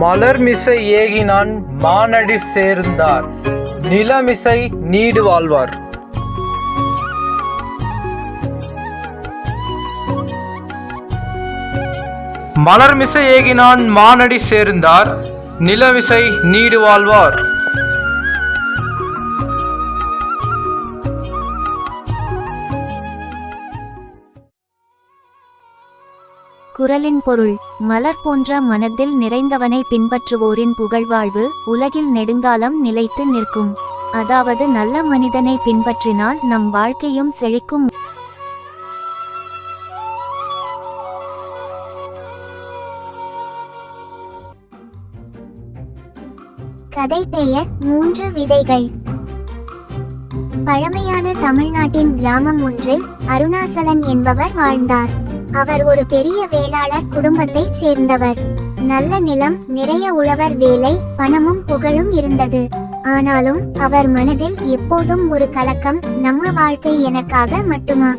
மலர்மிசை ஏகினான் மானடி சேர்ந்தார். நிலமிசை நீடு வாழ்வார். மலர்மிசை ஏகினான் மானடி சேர்ந்தார். நிலமிசை நீடு வாழ்வார். குரலின் பொருள் மலர் போன்ற மனத்தில் நிறைந்தவனை பின்பற்றுவோரின் புகழ்வாழ்வு உலகில் நெடுங்காலம் நிலைத்து நிற்கும். அதாவது நல்ல மனிதனை பின்பற்றினால் நம் வாழ்க்கையும் செழிக்கும். கதை பெயர் மூன்று விதைகள். பழமையான தமிழ்நாட்டின் கிராமம் ஒன்றில் அருணாசலன் என்பவர் வாழ்ந்தார். அவர் ஒரு பெரிய வேளாளர் குடும்பத்தைச் சேர்ந்தவர். நல்ல நிலம் நிறைய உழவர் வேலை பணமும் புகழும் இருந்தது. ஆனாலும் அவர் மனதில் எப்போதும் ஒரு கலக்கம் நம்ம வாழ்க்கை எனக்காக மட்டுமா?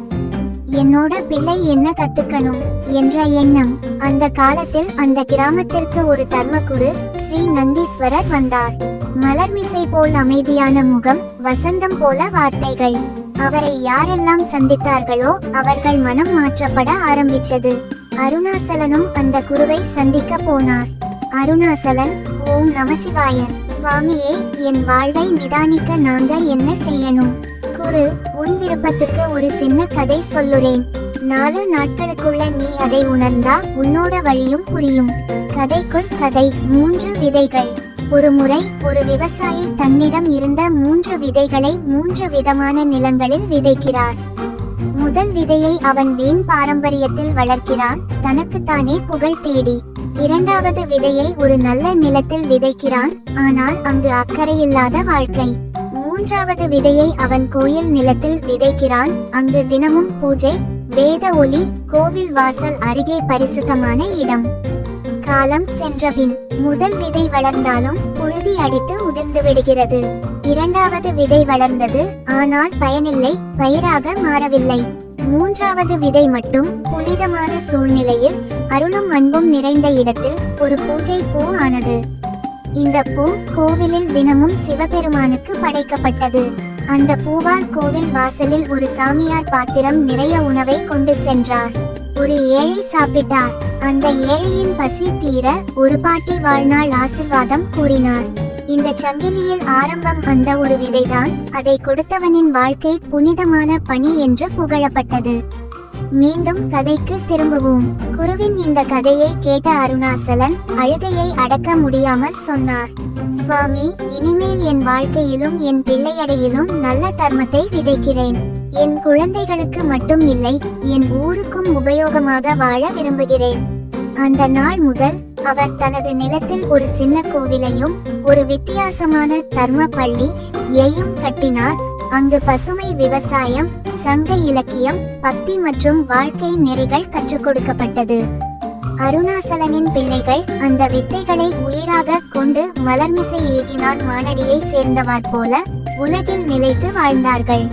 என்னோட பிள்ளை என்ன கத்துக்கணும்? என்ற எண்ணம். அந்த காலத்தில் அந்த கிராமத்திற்கு ஒரு தர்மகுரு ஸ்ரீ நந்தீஸ்வரர் வந்தார். மலர்மிசை போல் அமைதியான முகம் வசந்தம் போல வார்த்தைகள். அவரை யாரெல்லாம் சந்தித்தார்களோ அவர்கள் மனம் மாற்றப்பட ஆரம்பிச்சது. அருணாசலனும் அந்த குருவை சந்திக்க போனார். அருணாசலன் ஓம் நமசிவாயன் சுவாமியே என் வாழ்வை நிதானிக்க நாங்க என்ன செய்யணும்? குரு உன் விருப்பத்துக்கு ஒரு சின்ன கதை சொல்லுறேன். நாலு நாட்களுக்குள்ள நீ அதை உணர்ந்தா உன்னோட வழியும் புரியும். கதைக்குள் கதை மூன்று விதைகள். ஒரு முறை ஒரு விவசாயி தன்னிடம் இருந்த மூன்று விதைகளை மூன்று விதமான நிலங்களில் விதைக்கிறார். முதல் விதையை அவன் வீண் பாரம்பரியத்தில் வளர்க்கிறான். தனக்குத்தானே புகழ் தேடி. இரண்டாவது விதையை ஒரு நல்ல நிலத்தில் விதைக்கிறான். ஆனால் அங்கு அக்கறையில்லாத வாழ்க்கை. மூன்றாவது விதையை அவன் கோயில் நிலத்தில் விதைக்கிறான். அங்கு தினமும் பூஜை வேத ஒளி கோவில் வாசல் அருகே பரிசுத்தமான இடம். காலம் சென்றபின் முதல் விதை வளர்ந்தாலும் புழுதி அடித்து உதிர்ந்து விடுகிறது. இரண்டாவது விதை வளர்ந்தது ஆனால் பயனில்லை பயிராக மாறவில்லை. மூன்றாவது விதை மட்டும் புனிதமான சூழ்நிலையில் அருளும் அன்பும் நிறைந்த இடத்தில் ஒரு பூஜை பூ ஆனது. இந்த பூ கோவிலில் தினமும் சிவபெருமானுக்கு படைக்கப்பட்டது. அந்த பூவால் கோவில் வாசலில் ஒரு சாமியார் பாத்திரம் நிறைய உணவை கொண்டு சென்றார். ஒரு ஏழை சாப்பிட்டார். அந்த ஏழையின் பசி தீர ஒரு பாட்டி வாழ்நாள் ஆசிர்வாதம் கூறினார். இந்த சங்கிலியில் ஆரம்பம் வந்த ஒரு விதைதான். அதை கொடுத்தவனின் வாழ்க்கை புனிதமான பணி என்று புகழப்பட்டது. மீண்டும் கதைக்கு திரும்புவோம். குருவின் இந்த கதையை கேட்ட அருணாசலன் அழுகையை அடக்க முடியாமல் சொன்னார். சுவாமி இனிமேல் என் வாழ்க்கையிலும் என் பிள்ளையடையிலும் நல்ல தர்மத்தை விதைக்கிறேன். என் குழந்தைகளுக்கு மட்டும் இல்லை என் ஊருக்கும் உபயோகமாக வாழ விரும்புகிறேன். அந்த நாள் முதல் அவர் தனது நிலத்தில் ஒரு சின்ன கோவிலையும் ஒரு வித்தியாசமான தர்ம பள்ளி யையும் கட்டினார். அங்கு பசுமை விவசாயம் சங்க இலக்கியம் பக்தி மற்றும் வாழ்க்கை நெறிகள் கற்றுக் கொடுக்கப்பட்டது. அருணாசலனின் பிள்ளைகள் அந்த வித்தைகளை உயிராக கொண்டு மலர்மிசை ஏகினார் மானடியை சேர்ந்தவர் போல உலகில் நிலைத்து வாழ்ந்தார்கள்.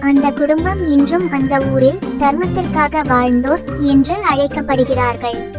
அந்த குடும்பம் இன்றும் அந்த ஊரில் தர்மத்திற்காக வாழ்ந்தோர் என்று அழைக்கப்படுகிறார்கள்.